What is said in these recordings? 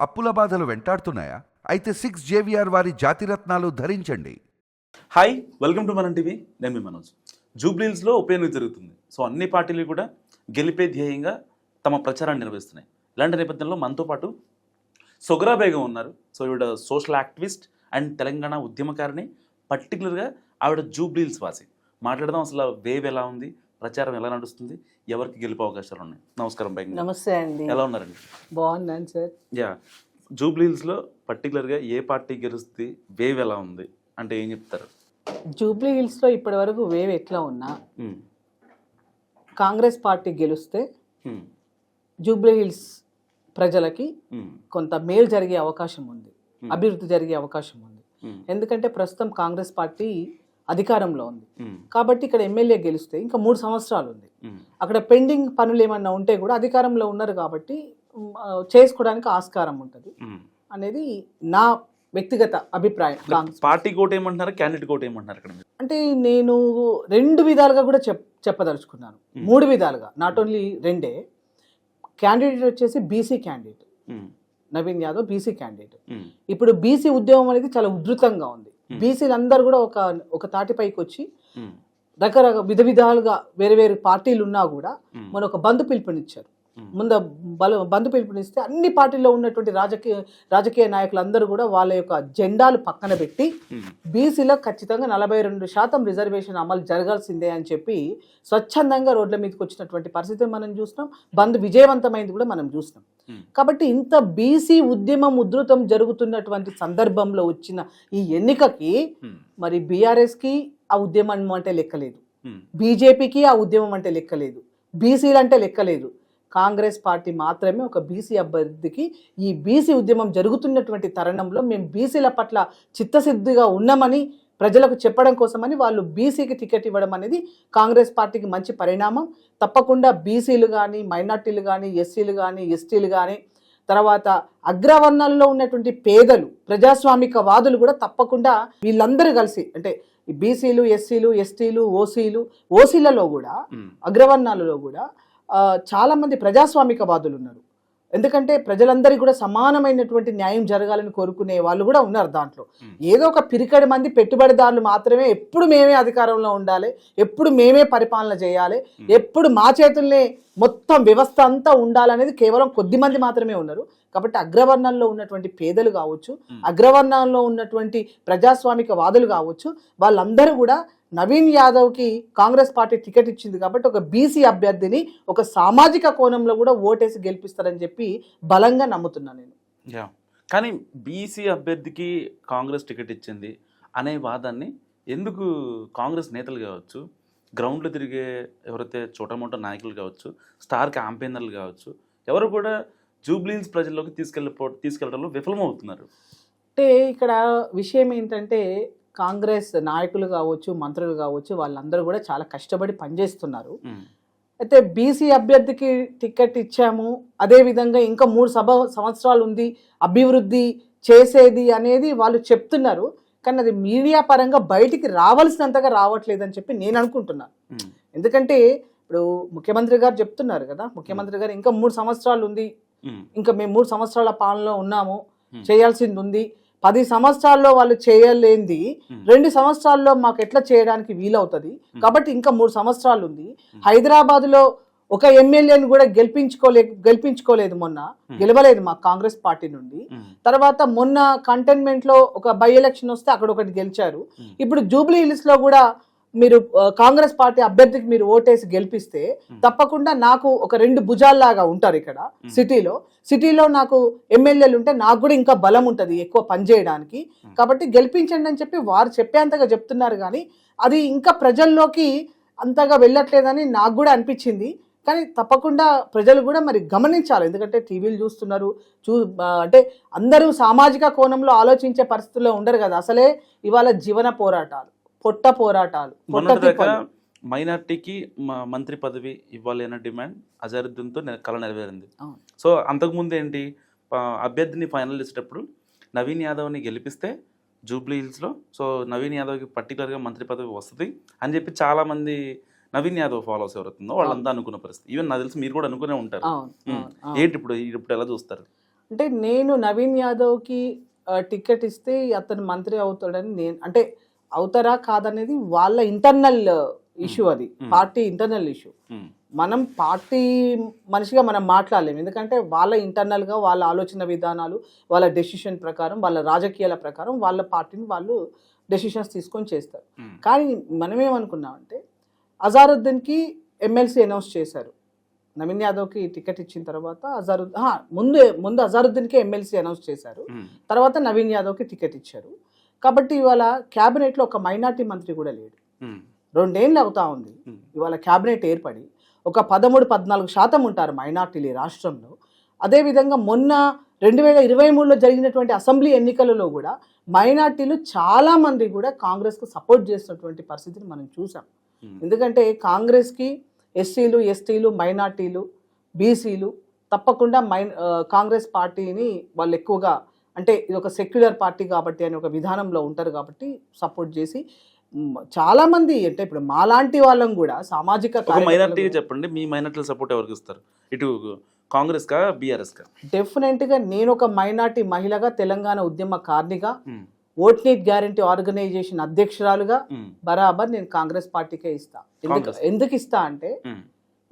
అప్పుల బాధలు వెంటాడుతున్నాయా? అయితే సిక్స్ జేవిఆర్ వారి జాతిరత్నాలు ధరించండి. Hi welcome to Manam TV నేను మీ మనోజ్. జూబ్లీల్స్లో ఉప ఎన్నిక జరుగుతుంది. సో అన్ని పార్టీలు కూడా గెలిపే ధ్యేయంగా తమ ప్రచారాన్ని నిర్వహిస్తున్నాయి. ఇలాంటి నేపథ్యంలో మనతో పాటు సొగరా బేగం ఉన్నారు. సో ఈవిడ సోషల్ యాక్టివిస్ట్ అండ్ తెలంగాణ ఉద్యమకారిణి. పర్టికులర్గా ఆవిడ జూబ్లీల్స్ వాసి. మాట్లాడదాం అసలు వేవ్ ఎలా ఉంది? ప్రచారం ఎలా నడుస్తుంది? ఎవరికి గెలిపే అవకాశాలు ఉన్నాయి? నమస్కారం గారు. నమస్తే అండి. ఎలా ఉన్నారండి? బాగున్నాను సార్. యా. జూబ్లీహిల్స్లో పర్టికులర్గా ఏ పార్టీ గెలుస్తుంది వేవ్ ఎలా ఉంది? అంటే ఏం చెప్తారు? జూబ్లీ హిల్స్లో ఇప్పటి వరకు వేవ్ ఎట్లా ఉన్నా కాంగ్రెస్ పార్టీ గెలిస్తే జూబ్లీ హిల్స్ ప్రజలకి కొంత మేలు జరిగే అవకాశం ఉంది. అభివృద్ధి జరిగే అవకాశం ఉంది. ఎందుకంటే ప్రస్తుతం కాంగ్రెస్ పార్టీ అధికారంలో ఉంది. కాబట్టి ఇక్కడ ఎమ్మెల్యే గెలిస్తే ఇంకా మూడు సంవత్సరాలు ఉంది అక్కడ పెండింగ్ పనులు ఏమన్నా ఉంటే కూడా అధికారంలో ఉన్నారు కాబట్టి చేసుకోవడానికి ఆస్కారం ఉంటుంది. అనేది నా వ్యక్తిగత అభిప్రాయం. పార్టీ. కోట్ ఏమంటున్నారు క్యాండిడేట్ కోట్ ఏమంటున్నారు ఇక్కడ అంటే నేను రెండు విధాలుగా కూడా చెప్ చెప్పదలుచుకున్నాను. మూడు విధాలుగా. నాట్ ఓన్లీ రెండే. క్యాండిడేట్ వచ్చేసి BC candidate. Naveen Yadav BC candidate. ఇప్పుడు బీసీ ఉద్యమం అనేది చాలా ఉధృతంగా ఉంది. బీసీలు అందరూ కూడా ఒక ఒక తాటిపైకి వచ్చి ఉమ్, రకరకాల విధ విధాలుగా వేరే వేరే పార్టీలు ఉన్నా కూడా ఉమ్, మన ఒక బంధు పిలుపునిచ్చారు. ముందు బల బంధు పిలుపునిస్తే అన్ని పార్టీల్లో ఉన్నటువంటి రాజకీయ రాజకీయ నాయకులందరూ కూడా వాళ్ళ యొక్క జెండాలు పక్కన పెట్టి బీసీలో ఖచ్చితంగా నలభై రెండు శాతం రిజర్వేషన్ అమలు జరగాల్సిందే అని చెప్పి స్వచ్ఛందంగా రోడ్ల మీదకి వచ్చినటువంటి పరిస్థితి మనం చూసినాం బంద్ విజయవంతమైంది కూడా మనం చూసినాం కాబట్టి ఇంత బీసీ ఉద్యమం ఉధృతం జరుగుతున్నటువంటి సందర్భంలో వచ్చిన ఈ ఎన్నికకి మరి బీఆర్ఎస్కి ఆ ఉద్యమం అంటే లెక్కలేదు. బీజేపీకి ఆ ఉద్యమం అంటే లెక్కలేదు. బీసీలు అంటే లెక్కలేదు. కాంగ్రెస్ పార్టీ మాత్రమే ఒక బీసీ అభ్యర్థికి ఈ బీసీ ఉద్యమం జరుగుతున్నటువంటి తరుణంలో మేము బీసీల పట్ల చిత్తశుద్ధిగా ఉన్నామని ప్రజలకు చెప్పడం కోసమని వాళ్ళు బీసీకి టికెట్ ఇవ్వడం అనేది కాంగ్రెస్ పార్టీకి మంచి పరిణామం. తప్పకుండా బీసీలు కానీ మైనార్టీలు కానీ ఎస్సీలు కానీ ఎస్టీలు కానీ తర్వాత అగ్రవర్ణాల్లో ఉన్నటువంటి పేదలు ప్రజాస్వామిక వాదులు కూడా తప్పకుండా వీళ్ళందరూ కలిసి అంటే బీసీలు ఎస్సీలు ఎస్టీలు ఓసీలు ఓసీలలో కూడా అగ్రవర్ణాలలో కూడా ఆ, చాలా మంది ప్రజాస్వామిక వాదులు ఉన్నారు ఎందుకంటే ప్రజలందరికీ కూడా సమానమైనటువంటి న్యాయం జరగాలని కోరుకునే వాళ్ళు కూడా ఉన్నారు దాంట్లో. ఏదో ఒక పిరికడి మంది పెట్టుబడిదారులు మాత్రమే ఎప్పుడు మేమే అధికారంలో ఉండాలి ఎప్పుడు మేమే పరిపాలన చేయాలి ఎప్పుడు మా చేతుల్నే మొత్తం వ్యవస్థ అంతా ఉండాలనేది కేవలం కొద్ది మంది మాత్రమే ఉన్నారు. కాబట్టి అగ్రవర్ణంలో ఉన్నటువంటి పేదలు కావచ్చు అగ్రవర్ణంలో ఉన్నటువంటి ప్రజాస్వామిక వాదులు కావచ్చు వాళ్ళందరూ కూడా నవీన్ యాదవ్కి కాంగ్రెస్ పార్టీ టికెట్ ఇచ్చింది కాబట్టి ఒక బీసీ అభ్యర్థిని ఒక సామాజిక కోణంలో కూడా ఓటేసి గెలిపిస్తారని చెప్పి బలంగా నమ్ముతున్నాను నేను. యా. కానీ బీసీ అభ్యర్థికి కాంగ్రెస్ టికెట్ ఇచ్చింది అనే వాదాన్ని ఎందుకు కాంగ్రెస్ నేతలు కావచ్చు గ్రౌండ్లో తిరిగే ఎవరైతే చోటమోట నాయకులు కావచ్చు స్టార్ క్యాంపెయినర్లు కావచ్చు ఎవరు కూడా జూబ్లీన్స్ ప్రజల్లోకి తీసుకెళ్ళిపో తీసుకెళ్ళడంలో విఫలమవుతున్నారు. అంటే ఇక్కడ విషయం ఏంటంటే కాంగ్రెస్ నాయకులు కావచ్చు మంత్రులు కావచ్చు వాళ్ళందరూ కూడా చాలా కష్టపడి పనిచేస్తున్నారు. అయితే బీసీ అభ్యర్థికి టికెట్ ఇచ్చాము. అదే విధంగా ఇంకా మూడు సభ సంవత్సరాలు ఉంది అభివృద్ధి చేసేది అనేది వాళ్ళు చెప్తున్నారు. కానీ అది మీడియా పరంగా బయటికి రావాల్సినంతగా రావట్లేదని చెప్పి నేను అనుకుంటున్నాను ఎందుకంటే ఇప్పుడు ముఖ్యమంత్రి గారు చెప్తున్నారు కదా ముఖ్యమంత్రి గారు ఇంకా మూడు సంవత్సరాలు ఉంది ఇంకా మేము మూడు సంవత్సరాల పాలనలో ఉన్నాము. చేయాల్సింది ఉంది. పది సంవత్సరాల్లో వాళ్ళు చేయలేంది రెండు సంవత్సరాల్లో మాకు ఎట్లా చేయడానికి వీలవుతుంది? కాబట్టి ఇంకా మూడు సంవత్సరాలు ఉంది. హైదరాబాద్లో ఒక ఎమ్మెల్యేని కూడా గెలిపించుకోలే గెలిపించుకోలేదు మొన్న గెలవలేదు మా కాంగ్రెస్ పార్టీ నుండి. ఉమ్, తర్వాత మొన్న కంటైన్మెంట్లో ఒక బై ఎలక్షన్ వస్తే అక్కడ ఒకటి గెలిచారు. ఉమ్, ఇప్పుడు జూబ్లీ హిల్స్లో కూడా మీరు కాంగ్రెస్ పార్టీ అభ్యర్థికి మీరు ఓటేసి గెలిపిస్తే తప్పకుండా నాకు ఒక రెండు భుజాల్లాగా ఉంటారు ఇక్కడ సిటీలో. సిటీలో నాకు ఎమ్మెల్యేలు ఉంటే నాకు కూడా ఇంకా బలం ఉంటుంది ఎక్కువ పని చేయడానికి. కాబట్టి గెలిపించండి అని చెప్పి వారు చెప్పేంతగా చెప్తున్నారు కానీ అది ఇంకా ప్రజల్లోకి అంతగా వెళ్ళట్లేదని నాకు కూడా అనిపించింది. కానీ తప్పకుండా ప్రజలు కూడా మరి గమనించాలి ఎందుకంటే టీవీలు చూస్తున్నారు చూ అంటే అందరూ సామాజిక కోణంలో ఆలోచించే పరిస్థితుల్లో ఉండరు కదా అసలే ఇవాళ జీవన పోరాటాలు పొట్ట పోరాటాలు. మైనార్టీకి మంత్రి పదవి ఇవ్వాలి అనే డిమాండ్ అజరుద్దీన్తో కళ నెరవేరింది. సో అంతకుముందు ఏంటి అభ్యర్థిని ఫైనల్ చేసేటప్పుడు నవీన్ యాదవ్ని గెలిపిస్తే జూబ్లీ హిల్స్లో సో నవీన్ యాదవ్కి పర్టికులర్గా మంత్రి పదవి వస్తుంది అని చెప్పి చాలామంది నవీన్ యాదవ్ ఫాలోవర్స్ ఎవరుతుందో వాళ్ళంతా అనుకున్న పరిస్థితి. ఈవెన్ నాకు తెలిసి మీరు కూడా అనుకునే ఉంటారు. ఏంటి ఇప్పుడు ఇప్పుడు ఎలా చూస్తారు? అంటే నేను నవీన్ యాదవ్కి ఆ, టికెట్ ఇస్తే అతను మంత్రి అవుతాడని నేను అంటే అవుతారా కాదనేది వాళ్ళ ఇంటర్నల్ ఇష్యూ అది. పార్టీ ఇంటర్నల్ ఇష్యూ మనం పార్టీ మనిషిగా మనం మాట్లాడలేము. ఎందుకంటే వాళ్ళ ఇంటర్నల్గా వాళ్ళ ఆలోచన విధానాలు వాళ్ళ డెసిషన్ ప్రకారం వాళ్ళ రాజకీయాల ప్రకారం వాళ్ళ పార్టీని వాళ్ళు డెసిషన్స్ తీసుకొని చేస్తారు. కానీ మనమేమనుకున్నామంటే అజారుద్దీన్కి ఎమ్మెల్సీ అనౌన్స్ చేశారు. నవీన్ యాదవ్కి టికెట్ ఇచ్చిన తర్వాత అజారుద్దీన్ ఆహా, ముందు ముందు అజారుద్దీన్కి ఎమ్మెల్సీ అనౌన్స్ చేశారు. తర్వాత నవీన్ యాదవ్కి టికెట్ ఇచ్చారు. కాబట్టి ఇవాళ క్యాబినెట్లో ఒక మైనార్టీ మంత్రి కూడా లేడు. రెండేళ్ళు అవుతా ఉంది. ఇవాళ క్యాబినెట్ ఏర్పడి ఒక పదమూడు పద్నాలుగు శాతం ఉంటారు మైనార్టీలు ఈ రాష్ట్రంలో. అదేవిధంగా మొన్న రెండు వేల ఇరవై మూడులో జరిగినటువంటి అసెంబ్లీ ఎన్నికలలో కూడా మైనార్టీలు చాలా మంది కూడా కాంగ్రెస్కు సపోర్ట్ చేస్తున్నటువంటి పరిస్థితిని మనం చూసాం. ఎందుకంటే కాంగ్రెస్కి ఎస్సీలు ఎస్టీలు మైనార్టీలు బీసీలు తప్పకుండా మై కాంగ్రెస్ పార్టీని వాళ్ళు ఎక్కువగా అంటే ఇది ఒక సెక్యులర్ పార్టీ కాబట్టి అని ఒక విధానంలో ఉంటారు కాబట్టి సపోర్ట్ చేసి మ్, చాలా మంది అంటే ఇప్పుడు మాలాంటి వాళ్ళం కూడా సామాజిక ఒక మైనార్టీగా చెప్పండి మీ మైనార్టీల సపోర్ట్ ఎవరికి ఇస్తారు? ఇటు కాంగ్రెస్ కా బీఆర్ఎస్ కా డెఫినెట్గా నేను ఒక మైనార్టీ మహిళగా తెలంగాణ ఉద్యమకారినిగా ఉమ్, ఓట్ నీట్ గ్యారంటీ ఆర్గనైజేషన్ అధ్యక్షురాలుగా బరాబర్ నేను కాంగ్రెస్ పార్టీకే ఇస్తా. ఎందుకు. ఎందుకు ఇస్తా అంటే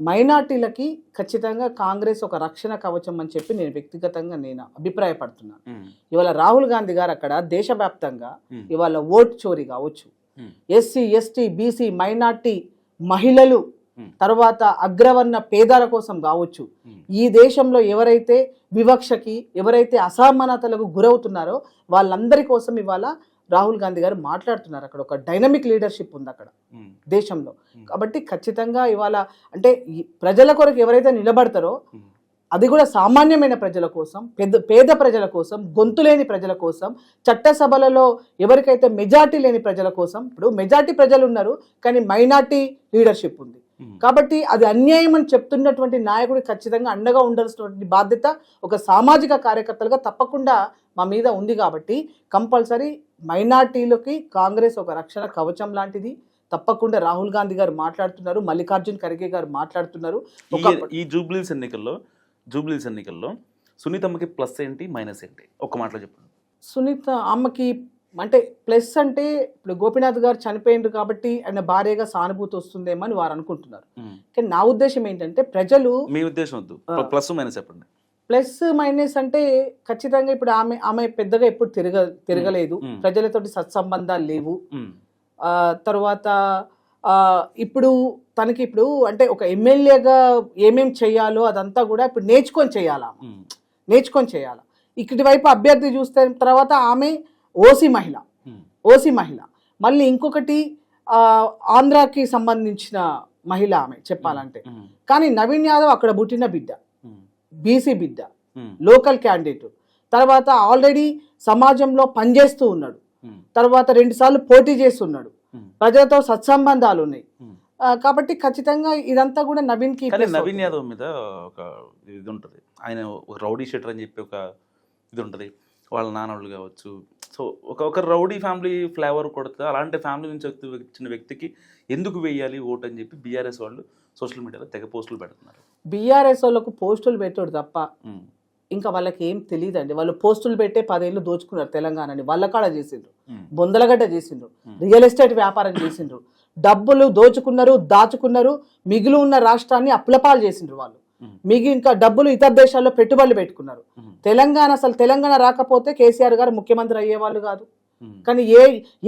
మైనార్టీలకి ఖచ్చితంగా కాంగ్రెస్ ఒక రక్షణ కవచం అని చెప్పి నేను వ్యక్తిగతంగా నేను అభిప్రాయపడుతున్నాను. ఇవాళ రాహుల్ గాంధీ గారు అక్కడ దేశవ్యాప్తంగా ఇవాళ ఓట్ చోరీ కావచ్చు. ఎస్సీ ఎస్టీ బీసీ మైనార్టీ మహిళలు. తర్వాత అగ్రవర్ణ పేదల కోసం కావచ్చు ఈ దేశంలో ఎవరైతే వివక్షకి ఎవరైతే అసమానతలకు గురవుతున్నారో వాళ్ళందరి కోసం ఇవాళ రాహుల్ గాంధీ గారు మాట్లాడుతున్నారు అక్కడ. ఒక డైనమిక్ లీడర్షిప్ ఉంది అక్కడ దేశంలో. కాబట్టి ఖచ్చితంగా ఇవాళ అంటే ప్రజల కొరకు ఎవరైతే నిలబడతారో అది కూడా సామాన్యమైన ప్రజల కోసం పెద్ద పేద ప్రజల కోసం గొంతు లేని ప్రజల కోసం చట్టసభలలో ఎవరికైతే మెజార్టీ లేని ప్రజల కోసం ఇప్పుడు మెజార్టీ ప్రజలు ఉన్నారు కానీ మైనార్టీ లీడర్షిప్ ఉంది. కాబట్టి అది అన్యాయం అని చెప్తున్నటువంటి నాయకుడు ఖచ్చితంగా అండగా ఉండాల్సినటువంటి బాధ్యత ఒక సామాజిక కార్యకర్తలుగా తప్పకుండా మా మీద ఉంది కాబట్టి కంపల్సరీ మైనార్టీలకి కాంగ్రెస్ ఒక రక్షణ కవచం లాంటిది. తప్పకుండా రాహుల్ గాంధీ గారు మాట్లాడుతున్నారు మల్లికార్జున్ ఖర్గే గారు మాట్లాడుతున్నారు. ఈ- ఒక జూబ్లీస్ ఎన్నికల్లో జూబ్లీస్ ఎన్నికల్లో సునీతమ్మకి ప్లస్ ఏంటి మైనస్ ఏంటి? ఒక్క మాటలో చెప్పండి. సునీత అమ్మకి అంటే ప్లస్ అంటే ఇప్పుడు గోపీనాథ్ గారు చనిపోయిండ్రు కాబట్టి ఆయన భార్యగా సానుభూతి వస్తుందేమో అని వారు అనుకుంటున్నారు. కానీ నా ఉద్దేశం ఏంటంటే ప్రజలు మీ ఉద్దేశం వద్దు. ప్లస్ మైనస్ చెప్పండి. ప్లస్ మైనస్ అంటే ఖచ్చితంగా ఇప్పుడు ఆమె ఆమె పెద్దగా ఎప్పుడు తిరగ తిరగలేదు. ప్రజలతోటి సత్సంబంధాలు లేవు. తర్వాత ఇప్పుడు తనకి ఇప్పుడు అంటే ఒక ఎమ్మెల్యేగా ఏమేం చేయాలో అదంతా కూడా ఇప్పుడు నేర్చుకొని చేయాలా నేర్చుకొని చేయాలి? ఇక్కడి వైపు అభ్యర్థి చూస్తే తర్వాత ఆమె ఓసీ మహిళ. ఓసీ మహిళ. మళ్ళీ ఇంకొకటి ఆంధ్రాకి సంబంధించిన మహిళ ఆమె చెప్పాలంటే. కానీ నవీన్ యాదవ్ అక్కడ పుట్టిన బిడ్డ. బీసీ బిడ్డ. Local candidate. తర్వాత ఆల్రెడీ సమాజంలో పనిచేస్తూ ఉన్నాడు. తర్వాత రెండుసార్లు పోటీ చేస్తున్నాడు. ప్రజలతో సత్సంబంధాలు ఉన్నాయి. కాబట్టి ఖచ్చితంగా ఇదంతా కూడా కానీ plus నవీన్. యాదవ్ మీద ఒక ఇది ఉంటుంది. ఆయన రౌడీ షీటర్ అని చెప్పి ఒక ఇది ఉంటుంది. వాళ్ళ నాన్నోళ్ళు కావచ్చు సో ఒక ఒక రౌడీ ఫ్యామిలీ ఫ్లేవర్ కొడుతుంది. అలాంటి ఫ్యామిలీ నుంచి వచ్చి- వచ్చిన వ్యక్తికి ఎందుకు వేయాలి ఓటు అని చెప్పి బీఆర్ఎస్ వాళ్ళు సోషల్ మీడియాలో తెగ పోస్టులు పెడుతున్నారు. బీఆర్ఎస్ వాళ్ళకు పోస్టులు పెట్టాడు తప్ప ఇంకా వాళ్ళకి ఏం తెలియదండి. వాళ్ళు పోస్టులు పెట్టే పదేళ్ళు దోచుకున్నారు తెలంగాణని. వాళ్ళకాడ చేసిండ్రు. బొందలగడ్డ చేసిండ్రు. రియల్ ఎస్టేట్ వ్యాపారం చేసిండ్రు. డబ్బులు దోచుకున్నారు దాచుకున్నారు మిగిలి ఉన్న రాష్ట్రాన్ని అప్పులపాలు చేసిండ్రు వాళ్ళు. మిగిలి ఇంకా డబ్బులు ఇతర దేశాల్లో పెట్టుబడులు పెట్టుకున్నారు. తెలంగాణ అసలు తెలంగాణ రాకపోతే కేసీఆర్ గారు ముఖ్యమంత్రి అయ్యేవాళ్ళు కాదు. కానీ ఏ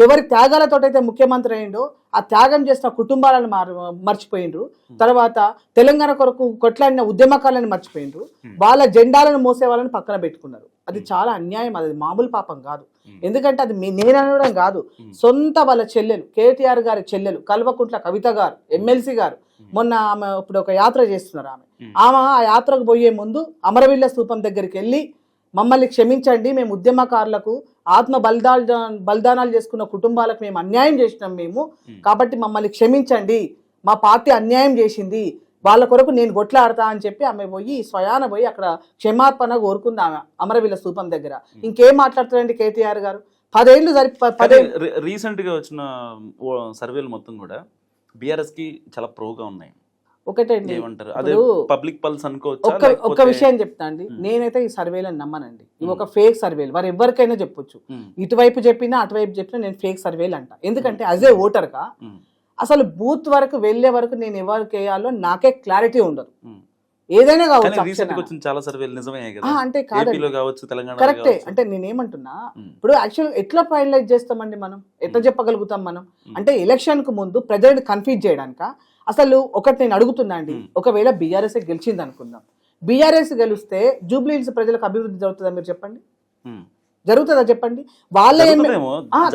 ఎవరి త్యాగాలతోటైతే ముఖ్యమంత్రి అయిండో ఆ త్యాగం చేసిన కుటుంబాలను మార్ మర్చిపోయిండ్రు. తర్వాత తెలంగాణ కొరకు కొట్లాడిన ఉద్యమకాలను మర్చిపోయిండ్రు. వాళ్ళ జెండాలను మోసే వాళ్ళని పక్కన పెట్టుకున్నారు. అది చాలా అన్యాయం అది మామూలు పాపం కాదు. ఎందుకంటే అది మీ- నేను అనడం కాదు. సొంత వాళ్ళ చెల్లెలు కేటీఆర్ గారి చెల్లెలు కల్వకుంట్ల కవిత గారు ఎమ్మెల్సీ గారు. మొన్న ఆమె ఇప్పుడు ఒక యాత్ర చేస్తున్నారు ఆమె. ఆమె ఆ యాత్రకు పోయే ముందు అమరవీళ్ళ స్తూపం దగ్గరికి వెళ్ళి మమ్మల్ని క్షమించండి మేము ఉద్యమకారులకు ఆత్మ బలిదాన బలిదానాలు చేసుకున్న కుటుంబాలకు మేము అన్యాయం చేసినాం మేము. కాబట్టి మమ్మల్ని క్షమించండి. మా పార్టీ అన్యాయం చేసింది. వాళ్ళ కొరకు నేను కొట్లాడతా అని చెప్పి ఆమె పోయి స్వయాన పోయి అక్కడ క్షమాపణ కోరుకుంది ఆమె అమరవీళ్ళ స్తూపం దగ్గర. ఇంకేం మాట్లాడుతారండి కేటీఆర్ గారు? పదేళ్ళు సరి ప- కానీ పదేళ్ళు రీ- రీసెంట్గా వచ్చిన సర్వేలు మొత్తం కూడా బీఆర్ఎస్కి చాలా ప్రోగా ఉన్నాయి. ఒకటండి ఏమంటారు? అదే పబ్లిక్ పల్స్ అనుకోవచ్చా? ఒక్క ఒక్క విషయం చెప్తా అండి. నేనైతే ఈ సర్వేలను నమ్మనండి. ఇవి ఒక ఫేక్ సర్వేలు. వారు ఎవరికైనా చెప్పొచ్చు. ఇటువైపు చెప్పినా అటువైపు చెప్పినా నేను ఫేక్ సర్వేలు అంట. ఎందుకంటే ఏ ఓటర్గా అసలు బూత్ వరకు వెళ్ళే వరకు నేను ఎవరికి వేయాలో నాకే క్లారిటీ ఉండదు. ఏదైనా కావచ్చు చాలా సర్వేలు నిజమే ఆ, కదా అంటే కావచ్చు తెలంగాణ కరెక్టే. అంటే నేనేమంటున్నా ఇప్పుడు యాక్చువల్ ఎట్లా ఫైనలైజ్ చేస్తామండి మనం? ఎట్లా చెప్పగలుగుతాం మనం? అంటే ఎలక్షన్కు ముందు ప్రజల్ని కన్ఫ్యూజ్ చేయడానిక? అసలు ఒకటి నేను అడుగుతున్నా అండి. ఒకవేళ బీఆర్ఎస్ గెలిచింది అనుకుందాం బీఆర్ఎస్ గెలిస్తే జూబ్లీహిల్స్ ప్రజలకు అభివృద్ధి జరుగుతుందా మీరు చెప్పండి? జరుగుతుందా చెప్పండి? వాళ్ళ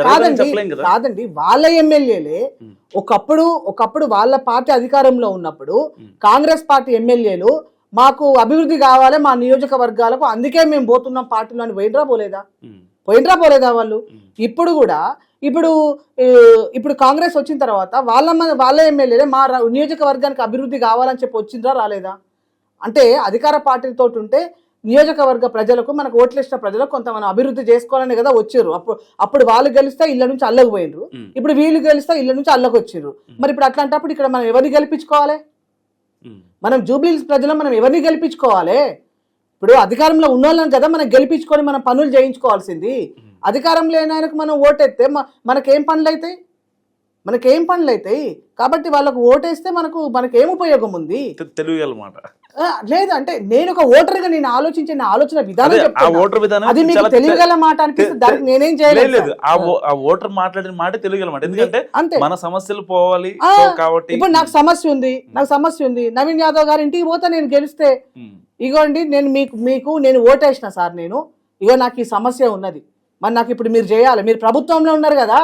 కాదండి కాదండి వాళ్ళ ఎమ్మెల్యేలే. ఒకప్పుడు ఒకప్పుడు వాళ్ళ పార్టీ అధికారంలో ఉన్నప్పుడు. కాంగ్రెస్ పార్టీ ఎమ్మెల్యేలు మాకు అభివృద్ధి కావాలి మా నియోజకవర్గాలకు అందుకే మేము పోతున్నాం పార్టీలో అని పోయినరా పోలేదా? ఉమ్, పోయినరా పోలేదా వాళ్ళు? ఇప్పుడు కూడా ఇప్పుడు ఇప్పుడు కాంగ్రెస్ వచ్చిన తర్వాత వాళ్ళ వాళ్ళ ఎమ్మెల్యేలే మా నియోజకవర్గానికి అభివృద్ధి కావాలని చెప్పి వచ్చిందా రాలేదా? అంటే అధికార పార్టీతో ఉంటే నియోజకవర్గ ప్రజలకు మనకు ఓట్లేసిన ప్రజలకు కొంత మనం అభివృద్ధి చేసుకోవాలని కదా వచ్చారు. అప్పుడు అప్పుడు వాళ్ళు గెలిస్తే ఇళ్ళ నుంచి అల్లకు పోయినరు ఇప్పుడు వీళ్ళు గెలిస్తే ఇళ్ళ నుంచి అల్లకు వచ్చిర్రు. మరి ఇప్పుడు అట్లాంటప్పుడు ఇక్కడ మనం ఎవరిని గెలిపించుకోవాలి? మనం జూబ్లీహిల్స్ ప్రజలు మనం ఎవరిని గెలిపించుకోవాలి? ఇప్పుడు అధికారంలో ఉన్న వాళ్ళని కదా మనం గెలిపించుకొని మనం పనులు చేయించుకోవాల్సింది. అధికారం లేని ఆయనకు మనం ఓటేస్తే మనకేం పనులు అవుతాయి మనకేం పనులు అవుతాయి కాబట్టి వాళ్ళకు ఓటేస్తే మనకు మనకేం ఉపయోగం ఉంది? తె- లేదు అంటే నేను ఒక ఓటర్గా నేను ఆలోచించే నా ఆలోచన విధానం ఆ. ఓటర్ విధానం అది మీకు తెలియగల మాట అనిపిస్తే దానికి నేనేం లేదు చేయలేదు. ఆ ఓటర్ మాట్లాడిన మాట తెలుగలమాట ఎందుకంటే అంతే. మన సమస్యలు పోవాలి కాబట్టి ఇప్పుడు నాకు సమస్య ఉంది నాకు సమస్య ఉంది. నవీన్ యాదవ్ గారి ఇంటికి పోతే నేను గెలిస్తే ఇగోండి నేను మీకు మీకు నేను ఓటేసిన సార్ నేను. ఇగో నాకు ఈ సమస్య ఉన్నది. మరి నాకు ఇప్పుడు మీరు చేయాలి. మీరు ప్రభుత్వంలో ఉన్నారు కదా.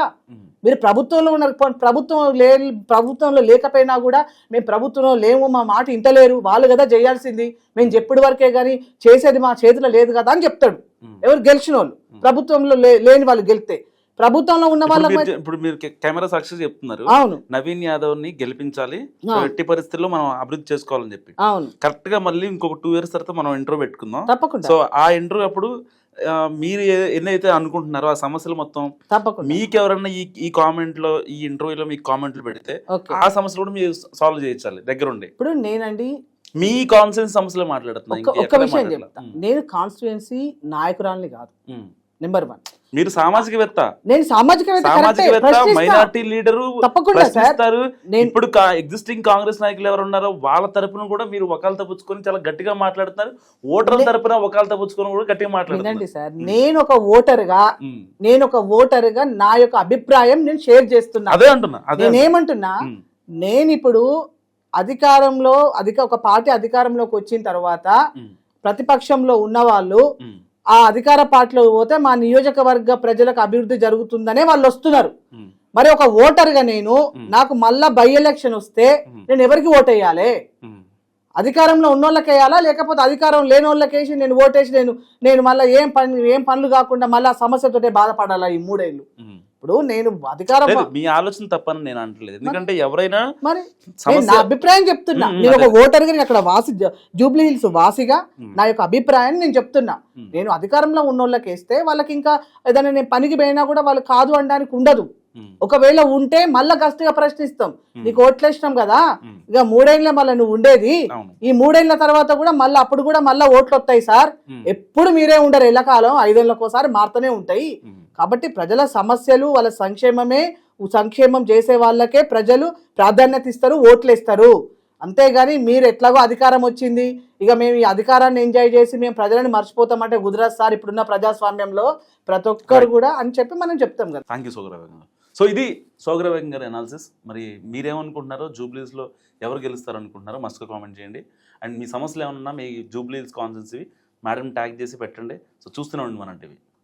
మీరు ప్రభుత్వంలో ఉన్నారు పో- ప్రభుత్వం లే ప్రభుత్వంలో లేకపోయినా కూడా మేము ప్రభుత్వంలో లేము మా మాట ఇంటలేరు వాళ్ళు కదా చేయాల్సింది. మేము చెప్పుడు వరకే కానీ చేసేది మా చేతిలో లేదు కదా అని చెప్తాడు. ఉమ్. ఎవరు గెలిచిన వాళ్ళు ప్రభుత్వంలో లే- లేని వాళ్ళు గెలితే. ప్రభుత్వంలో ఉన్న చె- ఇప్పుడు మీరు కెమెరా సాక్షి చెప్తున్నారు. అవును. నవీన్ యాదవ్ని గెలిపించాలి. ఎట్టి పరిస్థితుల్లో మనం అభివృద్ధి చేసుకోవాలని చెప్పి. అవును. కరెక్ట్గా మళ్ళీ ఇంకొక టూ ఇయర్స్ తర్వాత మనం ఇంట్రో పెట్టుకుందాం. తప్పకుండా. సో ఆ ఇంటర్వ్యూ అప్పుడు మీరు ఎన్నైతే అనుకుంటున్నారో ఆ సమస్యలు మొత్తం తప్పకుండా. మీకు ఎవరన్నా ఈ ఈ కామెంట్లో ఈ ఇంటర్వ్యూలో మీకు కామెంట్లు పెడితే ఆ సమస్యలు కూడా మీరు సాల్వ్ చేయించాలి దగ్గర ఉండి ఇప్పుడు నేనండి మీ కాన్సెన్స్ సమస్యలు మాట్లాడుతున్నా ఒక్క ఇంకా ఒక్క ఎక్కడే విషయం నేను కాన్స్టిట్యుయెన్సీ నాయకురాల్ని కాదు. నెంబర్ వన్ మీరు సామాజికవేత్త. నేను సామాజికవేత్త. మైనార్టీ లీడరు తప్పకుండా సార్ ఇప్పుడు ఎగ్జిస్టింగ్ కాంగ్రెస్ నాయకులు ఎవరు ఉన్నారో వాళ్ళ తరపున కూడా మీరు వకాలత పుచ్చుకొని చాలా గట్టిగా మాట్లాడుతున్నారు. ఓటర్ల నే- తరపున వకాలత పుచ్చుకొని కూడా గట్టిగా మాట్లాడుతున్నారు. సార్ నేను ఒక ఓటర్గా. నేను ఒక ఓటర్గా నా యొక్క అభిప్రాయం నేను షేర్ చేస్తున్నా. అదే అంటున్నా నేనేమంటున్నా నేను ఇప్పుడు అధికారంలో అధిక ఒక పార్టీ అధికారంలోకి వచ్చిన తర్వాత ప్రతిపక్షంలో ఉన్న వాళ్ళు ఆ అధికార పార్టీలో పోతే మా నియోజకవర్గ ప్రజలకు అభివృద్ధి జరుగుతుందనే వాళ్ళు వస్తున్నారు మరి ఒక ఓటర్గా నేను. నాకు మళ్ళా బై ఎలక్షన్ వస్తే నేను ఎవరికి ఓటేయాలి. అధికారంలో ఉన్న వాళ్ళకి వేయాలా లేకపోతే అధికారం లేని వాళ్ళకి వేసి నేను ఓటేసి నేను నేను మళ్ళీ ఏం పని ఏం పనులు కాకుండా మళ్ళీ ఆ సమస్యతోటే బాధపడాలా ఈ మూడేళ్ళు. ఇప్పుడు నేను అధికారం మీ ఆలోచన తప్పని నేను అంటలేదు. ఎందుకంటే ఎవరైనా మరి నా అభిప్రాయం చెప్తున్నా. నేను ఒక అదే. ఓటర్గా నేను అక్కడ వాసి జూబ్లీ హిల్స్ వాసిగా నా యొక్క అభిప్రాయాన్ని నేను చెప్తున్నా. నేను అధికారంలో ఉన్న వాళ్ళకి వేస్తే వాళ్ళకి ఇంకా ఏదైనా నేను పనికి పోయినా కూడా వాళ్ళు కాదు అనడానికి ఉండదు. ఒకవేళ ఉంటే మళ్ళా గట్టిగా ప్రశ్నిస్తాం. నీకు ఓట్లేసినాం కదా? ఇక మూడేళ్ళ మళ్ళీ నువ్వు ఉండేది. ఈ మూడేళ్ళ తర్వాత కూడా మళ్ళీ అప్పుడు కూడా మళ్ళీ ఓట్లు వస్తాయి సార్. ఎప్పుడు మీరే ఉండరు. ఎల్లకాలం ఐదేళ్ళకోసారి మారుతూనే ఉంటాయి. కాబట్టి ప్రజల సమస్యలు వాళ్ళ సంక్షేమమే సంక్షేమం చేసే వాళ్ళకే ప్రజలు ప్రాధాన్యత ఇస్తారు ఓట్లు ఇస్తారు అంతేగాని మీరు ఎట్లాగో అధికారం వచ్చింది ఇక మేము ఈ అధికారాన్ని ఎంజాయ్ చేసి మేము ప్రజలను మర్చిపోతామంటే కుదరదు సార్ ఇప్పుడున్న ప్రజాస్వామ్యంలో ప్రతి ఒక్కరు కూడా అని చెప్పి మనం చెప్తాం కదా. థ్యాంక్ యూ సోగరవేగం గారు సో ఇది సోగరవేగం గారి అనాలిసిస్ మరి మీరేమనుకుంటున్నారో జూబ్లీస్లో ఎవరు గెలుస్తారు అనుకుంటున్నారో మస్తు కామెంట్ చేయండి. అండ్ మీ సమస్యలు ఏమన్నా మీ జూబ్లీస్ కాన్సెన్సీ మేడం ట్యాగ్ చేసి పెట్టండి. సో చూస్తూనే ఉండి మన టీవీ